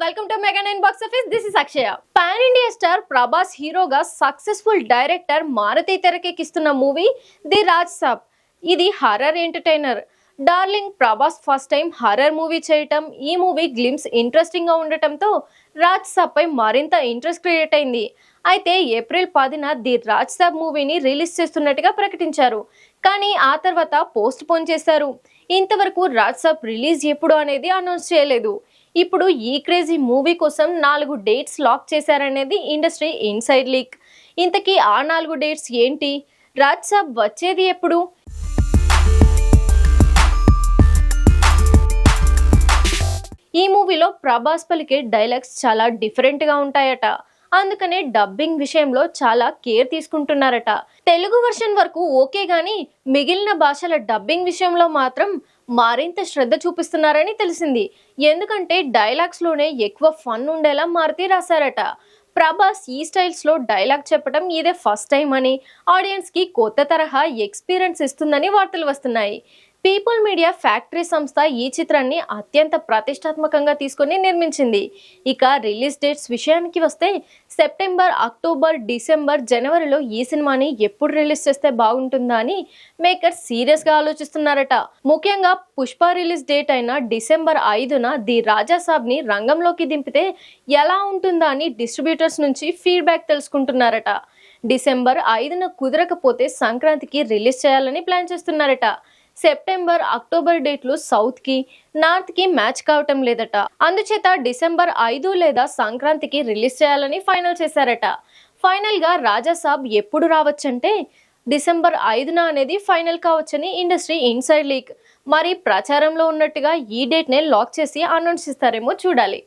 Welcome to mega nine box office. This is Akshaya. Pan India star Prabhas హీరోగా successful director Maruthi తెరకెక్కిస్తున్న movie the Raj Saab ఇది horror entertainer darling Prabhas first time horror movie చేయటం ఈ movie glimpse ఇంట్రెస్టింగ్గా ఉండటంతో రాజ్ సాబ్ పై మరింత interest create అయింది. అయితే ఏప్రిల్ పదిన ది రాజ్ సాబ్ మూవీని రిలీజ్ చేస్తున్నట్టుగా ప్రకటించారు. కానీ ఆ తర్వాత పోస్ట్ పోన్ చేశారు. ఇంతవరకు రాజ్ సాబ్ రిలీజ్ ఎప్పుడు అనేది అనౌన్స్ చేయలేదు. ఇప్పుడు ఈ క్రేజీ మూవీ కోసం నాలుగు డేట్స్ లాక్ చేశారనేది ఇండస్ట్రీ ఇన్సైడ్ లీక్. ఇంతకీ ఆ నాలుగు డేట్స్ ఏంటి? రాజ్ సాబ్ వచ్చేది ఎప్పుడు? ఈ మూవీలో ప్రభాస్ పలికే డైలాగ్స్ చాలా డిఫరెంట్గా ఉంటాయట. అందుకనే డబ్బింగ్ విషయంలో చాలా కేర్ తీసుకుంటున్నారట. తెలుగు వర్షన్ వరకు ఓకే కానీ మిగిలిన భాషల డబ్బింగ్ విషయంలో మాత్రం మరింత శ్రద్ధ చూపిస్తున్నారని తెలిసింది. ఎందుకంటే డైలాగ్స్లోనే ఎక్కువ ఫన్ ఉండేలా మారుతి రాశారట. ప్రభాస్ ఈ స్టైల్స్లో డైలాగ్ చెప్పడం ఇదే ఫస్ట్ టైం అని ఆడియన్స్కి కొత్త తరహా ఎక్స్పీరియన్స్ ఇస్తుందని వార్తలు వస్తున్నాయి. పీపుల్ మీడియా ఫ్యాక్టరీ సంస్థ ఈ చిత్రాన్ని అత్యంత ప్రతిష్టాత్మకంగా తీసుకొని నిర్మించింది. ఇక రిలీజ్ డేట్స్ విషయానికి వస్తే సెప్టెంబర్ అక్టోబర్ డిసెంబర్ జనవరిలో ఈ సినిమాని ఎప్పుడు రిలీజ్ చేస్తే బాగుంటుందా అని మేకర్స్ సీరియస్గా ఆలోచిస్తున్నారట. ముఖ్యంగా పుష్ప రిలీజ్ డేట్ అయిన డిసెంబర్ ఐదున ది రాజా రంగంలోకి దింపితే ఎలా ఉంటుందా అని డిస్ట్రిబ్యూటర్స్ నుంచి ఫీడ్బ్యాక్ తెలుసుకుంటున్నారట. డిసెంబర్ ఐదున కుదరకపోతే సంక్రాంతికి రిలీజ్ చేయాలని ప్లాన్ చేస్తున్నారట. సెప్టెంబర్ అక్టోబర్ డేట్లు సౌత్కి నార్త్కి మ్యాచ్ కావటం లేదట. అందుచేత డిసెంబర్ ఐదు లేదా సంక్రాంతికి రిలీజ్ చేయాలని ఫైనల్ చేశారట. ఫైనల్గా రాజా సాబ్ ఎప్పుడు రావచ్చంటే డిసెంబర్ ఐదున అనేది ఫైనల్ కావచ్చని ఇండస్ట్రీ ఇన్సైడ్ లీక్. మరి ప్రచారంలో ఉన్నట్టుగా ఈ డేట్ నే లాక్ చేసి అనౌన్స్ చేస్తారేమో చూడాలి.